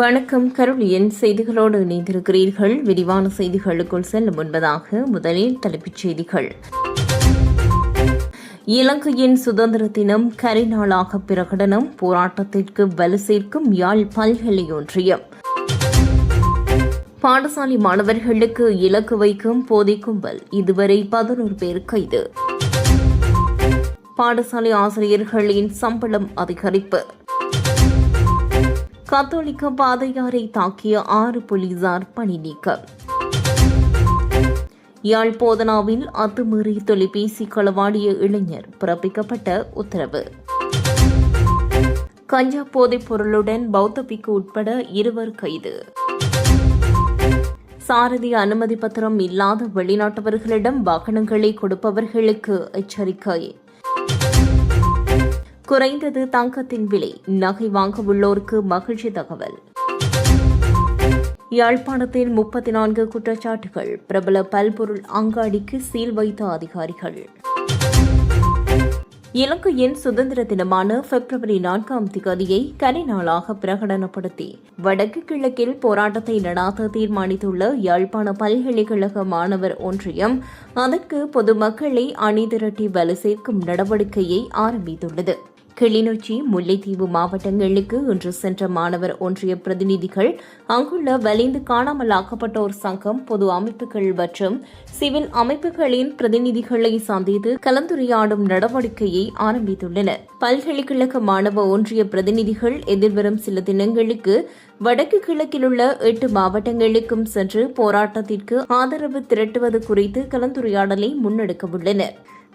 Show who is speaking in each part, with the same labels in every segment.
Speaker 1: வணக்கம் கருளியன் செய்திகளோடு இணைந்திருக்கிறீர்கள் விரிவான செய்திகளுக்குள் செல்லும் முன்பதாக முதலில் தலைப்புச் செய்திகள் இலங்கையின் சுதந்திர தினம் கரிநாளாக பிரகடனம் போராட்டத்திற்கு வலு சேர்க்கும் யாழ் பல்கலையொன்றியம் பாடசாலை மாணவர்களுக்கு இலக்கு வைக்கும் போதை கும்பல் இதுவரை பதினோரு பேர் கைது பாடசாலை ஆசிரியர்களின் சம்பளம் அதிகரிப்பு கத்தோலிக்க பாதையாரை தாக்கிய ஆறு போலீசார் பணி நீக்கம் யாழ் போதனாவில் அத்துமீறி தொலைபேசி களவாடிய இளைஞர் பிறப்பிக்கப்பட்ட உத்தரவு கஞ்சா போதைப் பொருளுடன் பௌத்த பிக்கு உட்பட இருவர் கைது சாரதி அனுமதி பத்திரம் இல்லாத வெளிநாட்டவர்களிடம் வாகனங்களை கொடுப்பவர்களுக்கு எச்சரிக்கை குறைந்தது தங்கத்தின் விலை நகை வாங்க உள்ளோருக்கு மகிழ்ச்சி தகவல் யாழ்ப்பாணத்தில் முப்பத்தி நான்கு குற்றச்சாட்டுகள் பிரபல பல்பொருள் அங்காடிக்கு சீல் வைத்த அதிகாரிகள் இலங்கையின் சுதந்திர தினமான பிப்ரவரி நான்காம் திகதியை கனி நாளாக பிரகடனப்படுத்தி வடக்கு கிழக்கில் போராட்டத்தை நடாத்த தீர்மானித்துள்ள யாழ்ப்பாண பல்கலைக்கழக மாணவர் ஒன்றியம் அதற்கு பொதுமக்களை அணிதிரட்டி வலு சேர்க்கும் நடவடிக்கையை ஆரம்பித்துள்ளது கிளிநொச்சி முல்லைத்தீவு மாவட்டங்களுக்கு இன்று சென்ற மாணவர் ஒன்றிய பிரதிநிதிகள் அங்குள்ள வலிந்து ஆக்கப்பட்டோர் சங்கம் பொது அமைப்புகள் மற்றும் சிவில் அமைப்புகளின் பிரதிநிதிகளை சந்தித்து கலந்துரையாடும் நடவடிக்கையை ஆரம்பித்துள்ளனர் பல்கலைக்கழக மாணவ ஒன்றிய பிரதிநிதிகள் எதிர்வரும் சில தினங்களுக்கு வடக்கு கிழக்கிலுள்ள எட்டு மாவட்டங்களுக்கும் சென்று போராட்டத்திற்கு ஆதரவு திரட்டுவது குறித்து கலந்துரையாடலை முன்னெடுக்க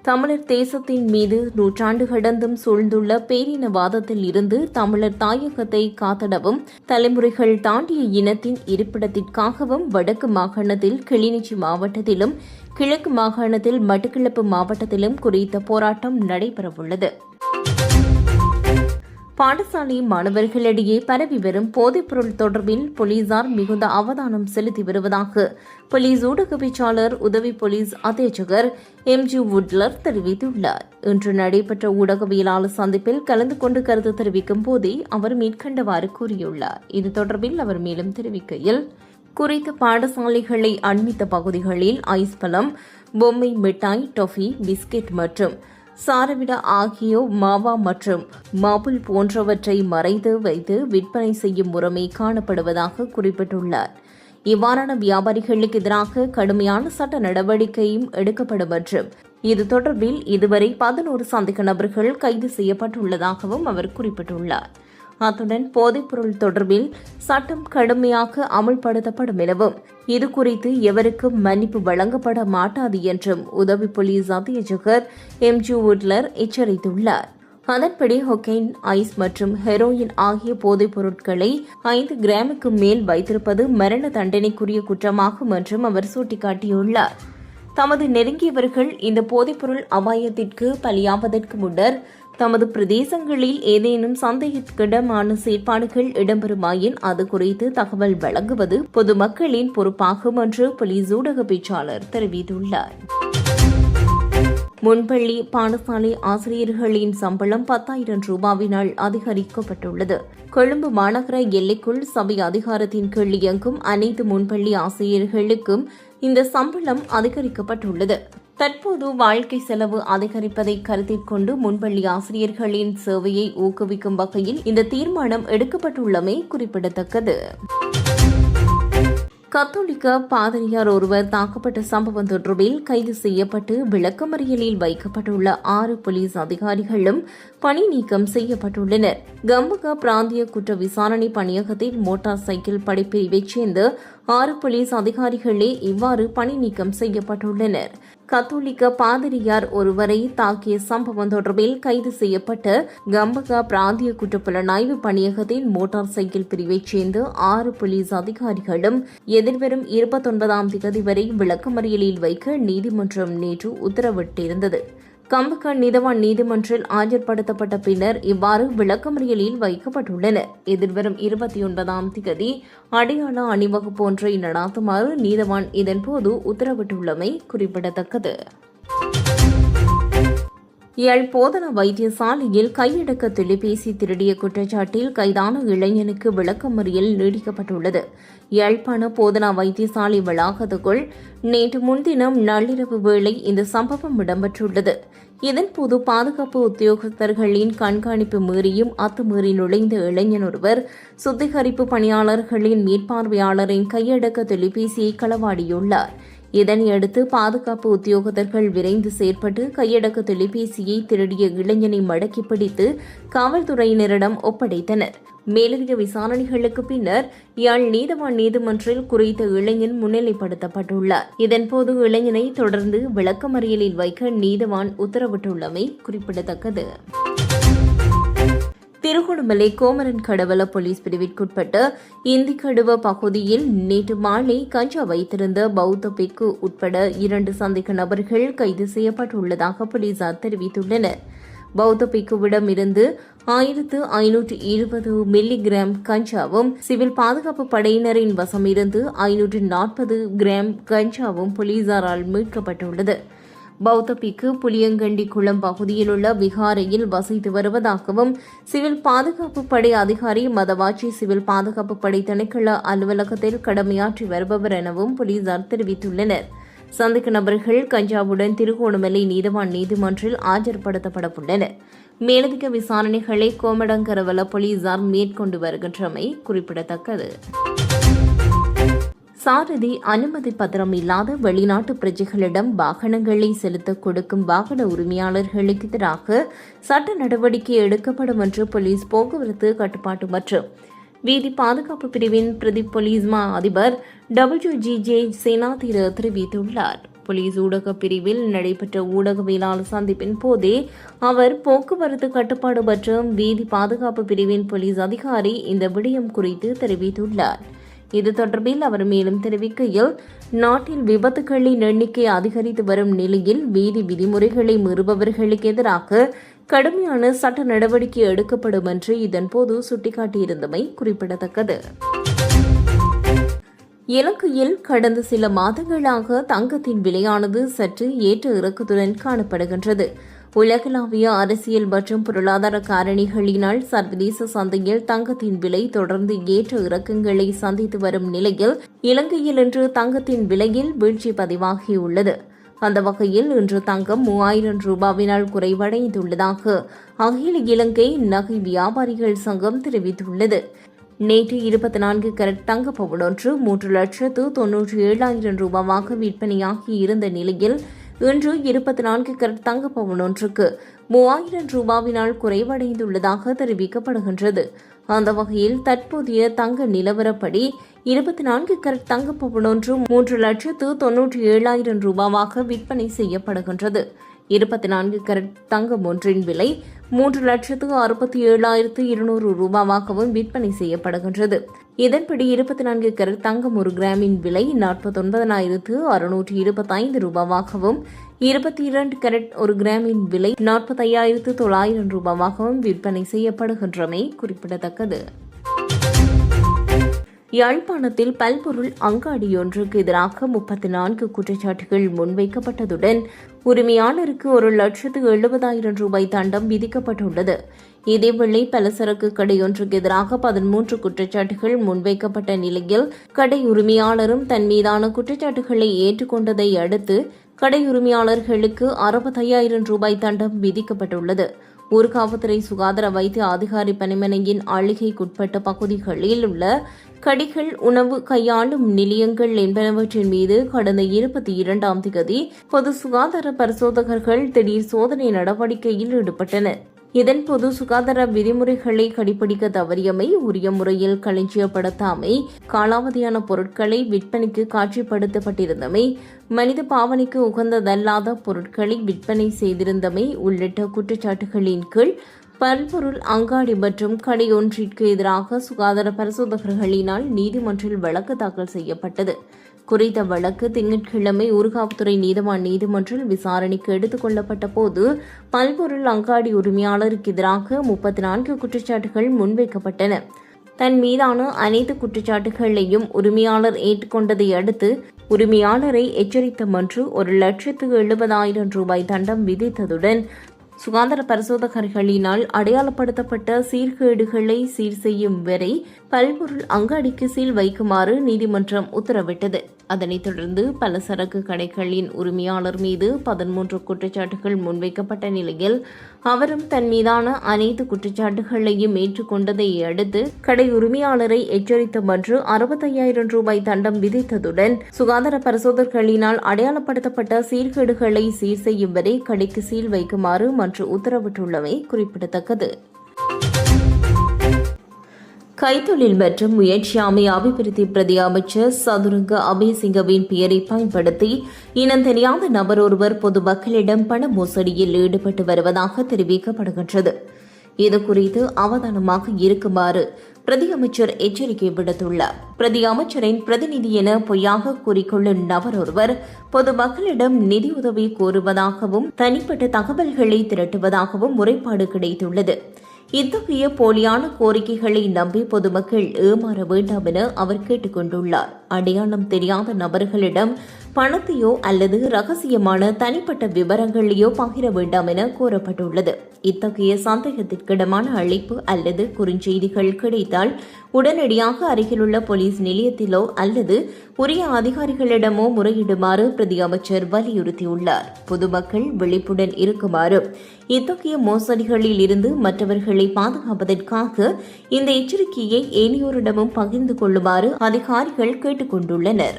Speaker 1: தமிழர் தேசத்தின் மீது நூற்றாண்டு கடந்தும் சூழ்ந்துள்ள பேரினவாதத்தில் இருந்து தமிழர் தாயகத்தை காத்திடவும் தலைமுறைகள் தாண்டிய இனத்தின் இருப்பிடத்திற்காகவும் வடக்கு மாகாணத்தில் கிளிநொச்சி மாவட்டத்திலும் கிழக்கு மாகாணத்தில் மட்டுக்கிழப்பு மாவட்டத்திலும் குறித்த போராட்டம் நடைபெறவுள்ளது பாடசாலை மாணவர்களிடையே பரவி வரும் போதைப்பொருள் தொடர்பில் போலீசார் மிகுந்த அவதானம் செலுத்தி வருவதாக போலீஸ் ஊடகவியலாளர் உதவி போலீஸ் அத்தேஜகர் எம் ஜி உட்லர் தெரிவித்துள்ளார் இன்று நடைபெற்ற ஊடகவியலாளர் சந்திப்பில் கலந்து கொண்டு கருத்து தெரிவிக்கும் போதே அவர் மேற்கண்டவாறு கூறியுள்ளார் இது தொடர்பில் அவர் மேலும் தெரிவிக்கையில் குறித்த பாடசாலைகளை அண்மித்த பகுதிகளில் ஐஸ் பழம் பொம்மை மிட்டாய் டொஃபி பிஸ்கெட் மற்றும் சாரவிடா ஆகியோ மாவா மற்றும் மாபுல் போன்றவற்றை மறைந்து வைத்து விற்பனை செய்யும் முறைமை காணப்படுவதாக குறிப்பிட்டுள்ளார் இவ்வாறான வியாபாரிகளுக்கு எதிராக கடுமையான சட்ட நடவடிக்கையும் எடுக்கப்படும் என்றும் இது தொடர்பில் இதுவரை பதினோரு சந்தேக நபர்கள் கைது செய்யப்பட்டுள்ளதாகவும் அவர் குறிப்பிட்டுள்ளார் அத்துடன் போதைப்பொருள் தொடர்பில் சட்டம் கடுமையாக அமல்படுத்தப்படும் எனவும் இது குறித்து எவருக்கும் மன்னிப்பு வழங்கப்பட மாட்டாது என்றும் உதவி போலீஸ் அத்தியட்சகர் எம் ஜி உட்லர் எச்சரித்துள்ளார் அதன்படி ஹொகைன் ஐஸ் மற்றும் ஹெரோயின் ஆகிய போதைப் பொருட்களை ஐந்து கிராமுக்கு மேல் வைத்திருப்பது மரண தண்டனைக்குரிய குற்றமாகும் என்றும் அவர் சுட்டிக்காட்டியுள்ளார் தமது நெருங்கியவர்கள் இந்த போதைப்பொருள் அபாயத்திற்கு பலியாவதற்கு முன்னர் தமது பிரதேசங்களில் ஏதேனும் சந்தேகத்திடமான செயற்பாடுகள் இடம்பெறுமாயின் அது குறித்து தகவல் வழங்குவது பொதுமக்களின் பொறுப்பாகும் என்று போலீஸ் ஊடக பேச்சாளர் தெரிவித்துள்ளார் முன்பள்ளி பாடசாலை ஆசிரியர்களின் சம்பளம் பத்தாயிரம் ரூபாவினால் அதிகரிக்கப்பட்டுள்ளது கொழும்பு மாநகர எல்லைக்குள் சபை அதிகாரத்தின் கீழ் இயங்கும் அனைத்து முன்பள்ளி ஆசிரியர்களுக்கும் இந்த சம்பளம் அதிகரிக்கப்பட்டுள்ளது தற்போது வாழ்க்கை செலவு அதிகரிப்பதை கருத்தில் கொண்டு முன்பள்ளி ஆசிரியர்களின் சேவையை ஊக்குவிக்கும் வகையில் இந்த தீர்மானம் எடுக்கப்பட்டுள்ளமை குறிப்பிடத்தக்கது கத்தோலிக்க பாதிரியார் ஒருவர் தாக்கப்பட்ட சம்பவம் தொடர்பில் கைது செய்யப்பட்டு விளக்கமறியலில் வைக்கப்பட்டுள்ள ஆறு போலீஸ் அதிகாரிகளும் பணி நீக்கம் செய்யப்பட்டுள்ளனர் கம்பக பிராந்திய குற்ற விசாரணை பணியகத்தில் மோட்டார் சைக்கிள் படைப்பிரிவைச் சேர்ந்த ஆறு போலீஸ் அதிகாரிகளே இவ்வாறு பணி நீக்கம் செய்யப்பட்டுள்ளனர் கத்தோலிக்க பாதிரியார் ஒருவரை தாக்கிய சம்பவம் தொடர்பில் கைது செய்யப்பட்ட கம்பகா பிராந்திய குற்றப்புலனாய்வு பணியகத்தின் மோட்டார் சைக்கிள் பிரிவைச் சேர்ந்த ஆறு போலீஸ் அதிகாரிகளும் எதிர்வரும் இருபத்தொன்பதாம் தேதி வரை விளக்கமறியலில் வைக்க நீதிமன்றம் நேற்று உத்தரவிட்டிருந்தது கம்பகன் நீதவான் நீதிமன்றில் ஆஜர்படுத்தப்பட்ட பின்னர் இவ்வாறு விளக்கமறியலில் வைக்கப்பட்டுள்ளனர் எதிர்வரும் இருபத்தி ஒன்பதாம் திகதி அடையாள அணிவகுப்பு ஒன்றை நடாத்துமாறு நீதவான் இதன்போது உத்தரவிட்டுள்ளமை குறிப்பிடத்தக்கது எல் போதனா வைத்தியசாலையில் கையடக்க தொலைபேசி திருடிய குற்றச்சாட்டில் கைதான இளைஞனுக்கு விளக்கமறியல் நீடிக்கப்பட்டுள்ளது யாழ்ப்பாண போதனா வைத்தியசாலை வளாகத்துக்குள் நேற்று முன்தினம் நள்ளிரவு வேளை இந்த சம்பவம் இடம்பெற்றுள்ளது இதன்போது பாதுகாப்பு உத்தியோகஸ்தர்களின் கண்காணிப்பு மீறியும் அத்துமீறி நுழைந்த இளைஞன் ஒருவர் சுத்திகரிப்பு பணியாளர்களின் மேற்பார்வையாளரின் கையடக்க தொலைபேசியை களவாடியுள்ளார் இதனையடுத்து பாதுகாப்பு உத்தியோகத்தர்கள் விரைந்து செயற்பட்டு கையடக்க தொலைபேசியை திருடிய இளைஞனை மடக்கி பிடித்து காவல்துறையினரிடம் ஒப்படைத்தனர் மேலதிக விசாரணைகளுக்கு பின்னர் யாழ் நீதவான் நீதிமன்றில் குறித்த இளைஞன் முன்னிலைப்படுத்தப்பட்டுள்ளார் இதன்போது இளைஞனை தொடர்ந்து விளக்கமறியலில் வைக்க நீதவான் உத்தரவிட்டுள்ளமை குறிப்பிடத்தக்கது திருகோணமலை கோமரன் கடவள போலீஸ் பிரிவிற்குட்பட்ட கடுவ பகுதியில் நேற்று மாலை கஞ்சா வைத்திருந்த பௌத்த பிக்கு உட்பட இரண்டு சந்தேக நபர்கள் கைது செய்யப்பட்டுள்ளதாக போலீசார் தெரிவித்துள்ளனர் பௌத்த பிக்குவிடம் இருந்து ஆயிரத்து ஐநூற்று இருபது மில்லிகிராம் கஞ்சாவும் சிவில் பாதுகாப்பு படையினரின் வசம் இருந்து ஐநூற்று நாற்பது கிராம் கஞ்சாவும் போலீசாரால் மீட்கப்பட்டுள்ளது பௌத்தபிக்கு புளியங்கண்டி குளம் பகுதியில் உள்ள விகாரையில் வசித்து வருவதாகவும் சிவில் பாதுகாப்பு படை அதிகாரி மதவாச்சி சிவில் பாதுகாப்பு படை திணைக்கள அலுவலகத்தில் கடமையாற்றி வருபவர் எனவும் போலீசார் தெரிவித்துள்ளனர் சந்திக்க நபர்கள் கஞ்சாவுடன் திருகோணமலை நீதவான் நீதிமன்றில் ஆஜர்படுத்தப்பட உள்ளனர் மேலதிக விசாரணைகளை கோமடங்கரவல போலீசார் மேற்கொண்டு வருகின்றமை குறிப்பிடத்தக்கது சாரதி அனுமதி பத்திரம் இல்லாத வெளிநாட்டு பிரஜைகளிடம் வாகனங்களை செலுத்த கொடுக்கும் வாகன உரிமையாளர்களுக்கு எதிராக சட்ட நடவடிக்கை எடுக்கப்படும் என்று போலீஸ் போக்குவரத்து கட்டுப்பாட்டு மற்றும் வீதி பாதுகாப்பு பிரிவின் பிரதி போலீஸ் மா அதிபர் டபிள்யூ ஜி ஜே சேனாதிர தெரிவித்துள்ளார் போலீஸ் ஊடக பிரிவில் நடைபெற்ற ஊடகவியலாளர் சந்திப்பின் போதே அவர் போக்குவரத்து கட்டுப்பாடு மற்றும் வீதி பாதுகாப்பு பிரிவின் போலீஸ் அதிகாரி இந்த விடயம் குறித்து தெரிவித்துள்ளார் இது தொடர்பில் அவர் மேலும் தெரிவிக்கையில் நாட்டில் விபத்துகளின் எண்ணிக்கை அதிகரித்து வரும் நிலையில் வீதி விதிமுறைகளை மீறுபவர்களுக்கு எதிராக கடுமையான சட்ட நடவடிக்கை எடுக்கப்படும் என்று இதன்போது சுட்டிக்காட்டியிருந்தமை குறிப்பிடத்தக்கது இலங்கையில் கடந்த சில மாதங்களாக தங்கத்தின் விலையானது சற்று ஏற்ற இறக்கத்துடன் காணப்படுகின்றது உலகளாவிய அரசியல் மற்றும் பொருளாதார காரணிகளினால் சர்வதேச சந்தையில் தங்கத்தின் விலை தொடர்ந்து ஏற்ற இறக்கங்களை சந்தித்து வரும் நிலையில் இலங்கையில் இன்று தங்கத்தின் விலையில் வீழ்ச்சி பதிவாகியுள்ளது அந்த வகையில் இன்று தங்கம் மூவாயிரம் ரூபாவினால் குறைவடைந்துள்ளதாக அகில இலங்கை நகை வியாபாரிகள் சங்கம் தெரிவித்துள்ளது நேற்று இருபத்தி நான்கு கரட் தங்க பவுடொன்று மூன்று லட்சத்து தொன்னூற்றி ஏழாயிரம் ரூபாவாக விற்பனையாகி இருந்த நிலையில் இன்று இருபத்தி நான்கு கரட் தங்க பவுன் ஒன்றுக்கு மூவாயிரம் ரூபாவினால் குறைவடைந்துள்ளதாக தெரிவிக்கப்படுகின்றது அந்த வகையில் தற்போதைய தங்க நிலவரப்படி இருபத்தி நான்கு கரட் தங்க பவுன் ஒன்று மூன்று லட்சத்து தொன்னூற்றி ஏழாயிரம் ரூபாவாக விற்பனை செய்யப்படுகின்றது இருபத்தி நான்கு கரட் தங்கம் ஒன்றின் விலை மூன்று லட்சத்து அறுபத்தி ஏழாயிரத்து இருநூறு ரூபாவாகவும் விற்பனை செய்யப்படுகின்றது இதன்படி இருபத்தி நான்கு கரட் தங்கம் ஒரு கிராமின் விலை நாற்பத்தொன்பதனாயிரத்து அறுநூற்று இருபத்தைந்து ரூபாவாகவும் இருபத்தி இரண்டு கரட் ஒரு கிராமின் விலை நாற்பத்தையாயிரத்து தொள்ளாயிரம் ரூபாவாகவும் விற்பனை செய்யப்படுகின்றமை குறிப்பிடத்தக்கது யாழ்ப்பாணத்தில் பல்பொருள் அங்காடியொன்றுக்கு எதிராக முப்பத்தி நான்கு குற்றச்சாட்டுகள் முன்வைக்கப்பட்டதுடன் உரிமையாளருக்கு ஒரு லட்சத்து எழுபதாயிரம் ரூபாய் தண்டம் விதிக்கப்பட்டுள்ளது இதேவேளை பலசரக்கு கடையொன்றுக்கு எதிராக பதிமூன்று குற்றச்சாட்டுகள் முன்வைக்கப்பட்ட நிலையில் கடை உரிமையாளரும் தன் மீதான குற்றச்சாட்டுகளை ஏற்றுக்கொண்டதை அடுத்து கடை உரிமையாளர்களுக்கு அறுபத்தையாயிரம் ரூபாய் தண்டம் விதிக்கப்பட்டுள்ளது ஊர்காவத்துறை சுகாதார வைத்திய அதிகாரி பணிமனையின் ஆளிகைக்குட்பட்ட பகுதிகளில் உள்ள கடிகள் உணவு கையாளும் நிலையங்கள் என்பனவற்றின் மீது கடந்த இருபத்தி இரண்டாம் தேதி பொது சுகாதார பரிசோதகர்கள் திடீர் சோதனை நடவடிக்கையில் ஈடுபட்டனர் இதன் பொது சுகாதார விதிமுறைகளை கடைபிடிக்க தவறியமை உரிய முறையில் களஞ்சியப்படுத்தாமை காலாவதியான பொருட்களை விற்பனைக்கு காட்சிப்படுத்தப்பட்டிருந்தமை மனித பாவனைக்கு உகந்ததல்லாத பொருட்களை விற்பனை செய்திருந்தமை உள்ளிட்ட குற்றச்சாட்டுகளின் கீழ் பல்பொருள் அங்காடி மற்றும் கடையொன்றிற்கு எதிராக சுகாதார பரிசோதகர்களினால் நீதிமன்றில் வழக்கு தாக்கல் செய்யப்பட்டது குறித்த வழக்கு திங்கட்கிழமை ஊர்காவல்துறை நீதவான் நீதிமன்றில் விசாரணைக்கு எடுத்துக் கொள்ளப்பட்ட போது பல்பொருள் அங்காடி உரிமையாளருக்கு எதிராக முப்பத்தி நான்கு குற்றச்சாட்டுகள் முன்வைக்கப்பட்டன தன் மீதான அனைத்து குற்றச்சாட்டுகளையும் உரிமையாளர் ஏற்றுக்கொண்டதை அடுத்து உரிமையாளரை எச்சரித்த மன்று ஒரு லட்சத்து எழுபதாயிரம் ரூபாய் தண்டம் விதித்ததுடன் சுகாதார பரிசோதகர்களினால் அடையாளப்படுத்தப்பட்ட சீர்கேடுகளை சீர் செய்யும் வரை பல்பொருள் அங்காடிக்கு சீல் வைக்குமாறு நீதிமன்றம் உத்தரவிட்டது அதனைத் தொடர்ந்து பல சரக்கு கடைகளின் உரிமையாளர் மீது பதிமூன்று குற்றச்சாட்டுகள் முன்வைக்கப்பட்ட நிலையில் அவரும் தன் மீதான அனைத்து குற்றச்சாட்டுகளையும் ஏற்றுக்கொண்டதை அடுத்து கடை உரிமையாளரை எச்சரித்த மன்று அறுபத்தையாயிரம் ரூபாய் தண்டம் விதித்ததுடன் சுகாதார பரிசோதனைகளினால் அடையாளப்படுத்தப்பட்ட சீர்கேடுகளை சீர் செய்யும் வரை கடைக்கு சீல் வைக்குமாறு மன்று உத்தரவிட்டுள்ளமை குறிப்பிடத்தக்கது கைத்தொழில் மற்றும் முயற்சியாமை அபிவிருத்தி பிரதி அமைச்சர் சதுரங்க அபயசிங்கவின் பெயரை பயன்படுத்தி தெரியாத நபர் ஒருவர் பொது மக்களிடம் பண மோசடியில் ஈடுபட்டு வருவதாக தெரிவிக்கப்படுகின்றது இதுகுறித்து அவதானமாக இருக்குமாறு பிரதி அமைச்சர் எச்சரிக்கை விடுத்துள்ளார் பிரதி அமைச்சரின் பிரதிநிதி என பொய்யாக கூறிக்கொள்ளும் நபர் ஒருவர் பொதுமக்களிடம் நிதி உதவி கோருவதாகவும் தனிப்பட்ட தகவல்களை திரட்டுவதாகவும் முறைப்பாடு கிடைத்துள்ளது இத்தகைய போலியான கோரிக்கைகளை நம்பி பொதுமக்கள் ஏமாற வேண்டாம் என அவர் கேட்டுக் கொண்டுள்ளார் அடையாளம் தெரியாத நபர்களிடம் பணத்தையோ அல்லது ரகசியமான தனிப்பட்ட விவரங்களையோ பகிர வேண்டாம் என கூறப்பட்டுள்ளது இத்தகைய சந்தேகத்திற்கிடமான அழைப்பு அல்லது குறுஞ்செய்திகள் கிடைத்தால் உடனடியாக அருகிலுள்ள போலீஸ் நிலையத்திலோ அல்லது உரிய அதிகாரிகளிடமோ முறையிடுமாறு பிரதி அமைச்சர் வலியுறுத்தியுள்ளார் பொதுமக்கள் விழிப்புடன் இருக்குமாறு இத்தகைய மோசடிகளில் இருந்து மற்றவர்களை பாதுகாப்பதற்காக இந்த எச்சரிக்கையை ஏனையோரிடமும் பகிர்ந்து கொள்ளுமாறு அதிகாரிகள் கேட்டு கேட்டுக் கொண்டுள்ளனர்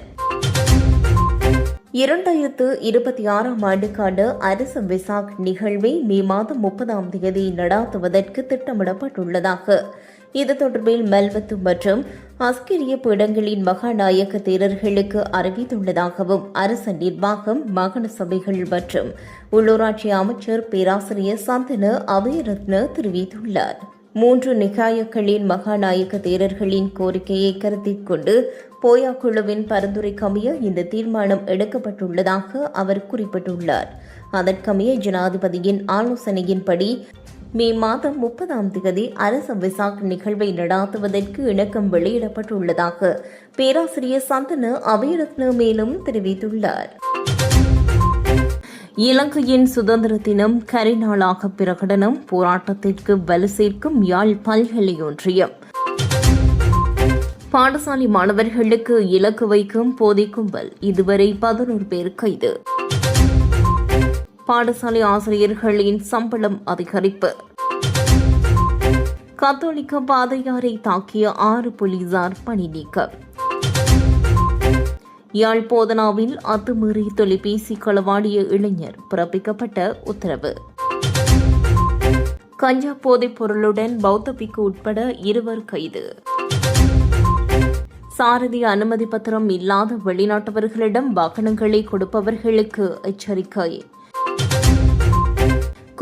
Speaker 1: இரண்டாயிரத்து இருபத்தி ஆறாம் ஆண்டுக்கான அரசு விசாக் நிகழ்வை மே மாதம் முப்பதாம் தேதி நடாத்துவதற்கு திட்டமிடப்பட்டுள்ளதாக இது தொடர்பில் மல்வத்து மற்றும் அஸ்கிரிய பீடங்களின் மகாநாயக தேரர்களுக்கு அறிவித்துள்ளதாகவும் அரசு நிர்வாகம் மாகாண சபைகள் மற்றும் உள்ளூராட்சி அமைச்சர் பேராசிரியர் சந்தன அபயரத்ன தெரிவித்துள்ளாா் மூன்று நிகாயக்களின் மகாநாயக தேரர்களின் கோரிக்கையை கருத்தில் கொண்டு போயா குழுவின் பரிந்துரைக்கமைய இந்த தீர்மானம் எடுக்கப்பட்டுள்ளதாக அவர் குறிப்பிட்டுள்ளார் அதற்கமைய ஜனாதிபதியின் ஆலோசனையின்படி மே மாதம் முப்பதாம் தேதி அரச விசாக் நிகழ்வை நடாத்துவதற்கு இணக்கம் வெளியிடப்பட்டுள்ளதாக பேராசிரியர் சந்தன அவையரத்ன மேலும் தெரிவித்துள்ளார் இலங்கையின் சுதந்திர தினம் கரிநாளாக பிரகடனம் போராட்டத்திற்கு வலு சேர்க்கும் யாழ் பல்கலையொன்றியம் பாடசாலை மாணவர்களுக்கு இலக்கு வைக்கும் போதை கும்பல் இதுவரை பதினோரு பேர் கைது பாடசாலை ஆசிரியர்களின் சம்பளம் அதிகரிப்பு கத்தோலிக்க பாதையாரை தாக்கிய ஆறு போலீசார் பணி நீக்கம் போதனாவில் அத்துமீறி தொலைபேசி களவாடிய இளைஞர் பிறப்பிக்கப்பட்ட உத்தரவு கஞ்சா போதைப் பொருளுடன் பௌத்தபிக்கு உட்பட இருவர் கைது சாரதி அனுமதி பத்திரம் இல்லாத வெளிநாட்டவர்களிடம் வாகனங்களை கொடுப்பவர்களுக்கு எச்சரிக்கை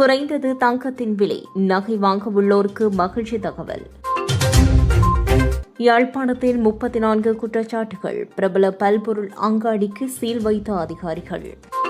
Speaker 1: குறைந்தது தங்கத்தின் விலை நகை வாங்க உள்ளோருக்கு மகிழ்ச்சி தகவல் யாழ்ப்பாணத்தில் முப்பத்தி நான்கு குற்றச்சாட்டுகள் பிரபல பல்பொருள் அங்காடிக்கு சீல் வைத்த அதிகாரிகள்